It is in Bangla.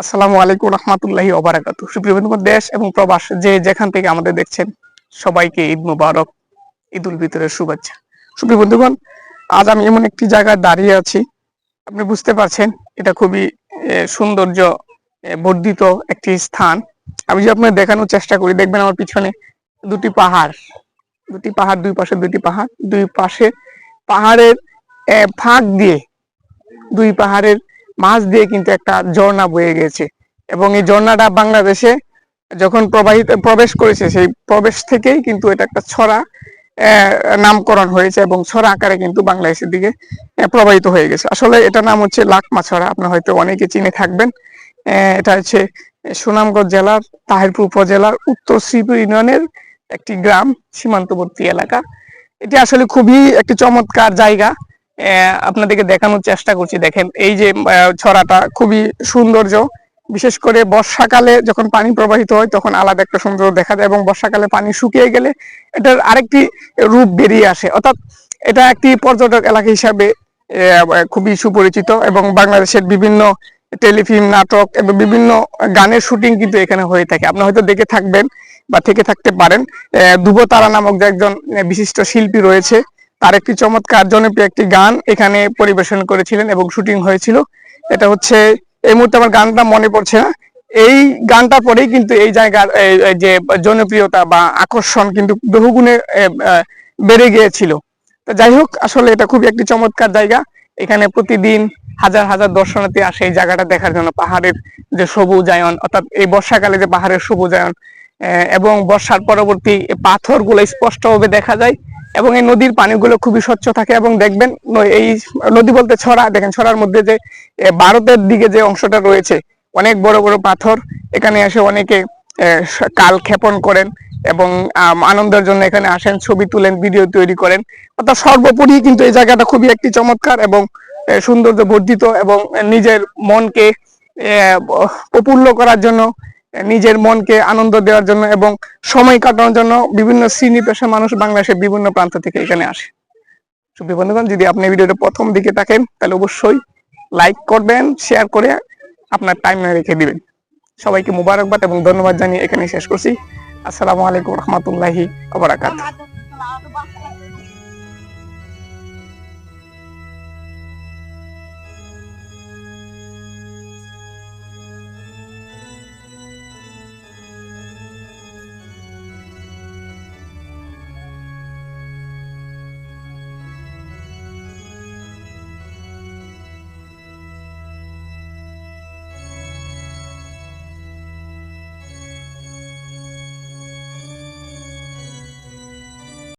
আসসালামু আলাইকুম রহমতুল্লাহি ওবারাকাতু সুপ্রিয় দেশ এবং প্রবাস যে যেখান থেকে আমাদের দেখছেন, সবাইকে ঈদ মুবারক ঈদ উল ফিতরের শুভেচ্ছা। সুপ্রিয় বন্ধুগণ, আজ আমি এমন একটি জায়গায় দাঁড়িয়ে আছি, আপনি বুঝতে পারছেন, এটা খুবই সৌন্দর্য বর্ধিত একটি স্থান। আমি যে আপনার দেখানোর চেষ্টা করি, দেখবেন আমার পিছনে দুটি পাহাড়। দুটি পাহাড়, দুই পাশে দুটি পাহাড়। দুই পাশে পাহাড়ের ফাঁক দিয়ে দুই পাহাড়ের মাছ দিয়ে কিন্তু একটা ঝর্ণা বয়ে গেছে। এবং এই ঝর্ণাটা বাংলাদেশে যখন প্রবাহিত, প্রবেশ করেছে, সেই প্রবেশ থেকেই কিন্তু এটা একটা ছড়া নামকরণ হয়েছে এবং ছড়া আকারে কিন্তু বাংলাদেশের দিকে প্রবাহিত হয়ে গেছে। আসলে এটা নাম হচ্ছে লাকমা ছড়া। আপনার হয়তো অনেকে চিনে থাকবেন। এটা হচ্ছে সুনামগঞ্জ জেলার, তাহিরপুর উপজেলার উত্তর শ্রীপুর ইউনিয়নের একটি গ্রাম, সীমান্তবর্তী এলাকা। এটি আসলে খুবই একটি চমৎকার জায়গা। আপনাদেরকে দেখানোর চেষ্টা করছি। দেখেন এই যে ছড়াটা খুবই সৌন্দর্য। বিশেষ করে বর্ষাকালে যখন পানি প্রবাহিত হয় তখন আলাদা একটা সৌন্দর্য দেখা যায় এবং বর্ষাকালে পানি শুকিয়ে গেলে এটার আরেকটি রূপ বেরিয়ে আসে। অর্থাৎ এটা একটি পর্যটক এলাকা হিসাবে খুবই সুপরিচিত এবং বাংলাদেশের বিভিন্ন টেলিফিল্ম নাটক এবং বিভিন্ন গানের শুটিং কিন্তু এখানে হয়ে থাকে। আপনি হয়তো দেখে থাকবেন বা থেকে থাকতে পারেন। আহ, ধ্রুবতারা নামক যে একজন বিশিষ্ট শিল্পী রয়েছে। তার একটি চমৎকার জনপ্রিয় একটি গান এখানে পরিবেশন করেছিলেন এবং শুটিং হয়েছিল। এটা হচ্ছে, এই মুহূর্তে আমার গানটা মনে পড়ছে না। এই গানটা পরেই কিন্তু এই জায়গার যে জনপ্রিয়তা বা আকর্ষণ কিন্তু বহুগুণে বেড়ে গিয়েছিল। তো যাই হোক, আসলে এটা খুবই একটি চমৎকার জায়গা। এখানে প্রতিদিন হাজার হাজার দর্শনার্থী আসে এই জায়গাটা দেখার জন্য। পাহাড়ের যে সবুজায়ন, অর্থাৎ এই বর্ষাকালে যে পাহাড়ের সবুজায়ন এবং বর্ষার পরবর্তী পাথরগুলো স্পষ্টভাবে দেখা যায়। এবং এই নদীর পানিগুলো খুবই স্বচ্ছ থাকে এবং দেখবেন এই নদী বলতে ছড়া, দেখেন ছড়ার মধ্যে যে ভারতের দিকে যে অংশটা রয়েছে, অনেক বড় বড় পাথর, এখানে এসে অনেকে কাল ক্ষেপণ করেন এবং আনন্দের জন্য এখানে আসেন, ছবি তুলেন, ভিডিও তৈরি করেন। অর্থাৎ সর্বোপরি কিন্তু এই জায়গাটা খুবই একটি চমৎকার এবং সৌন্দর্য বর্ধিত এবং নিজের মনকে প্রফুল্ল করার জন্য নিজের মনকে আনন্দ দেওয়ার জন্য এবং সময় কাটানোর জন্য বিভিন্ন শ্রেণি পেশা মানুষ বাংলাদেশের বিভিন্ন প্রান্ত থেকে এখানে আসে। সুপ্রিয় বন্ধুগণ, যদি আপনি ভিডিওটা প্রথম দিকে থাকেন, তাহলে অবশ্যই লাইক করবেন শেয়ার করে আপনার টাইম রেখে দিবেন। সবাইকে মুবারকবাদ এবং ধন্যবাদ জানিয়ে এখানে শেষ করছি। আসসালামু আলাইকুম রহমতুল্লাহি আবরাকাত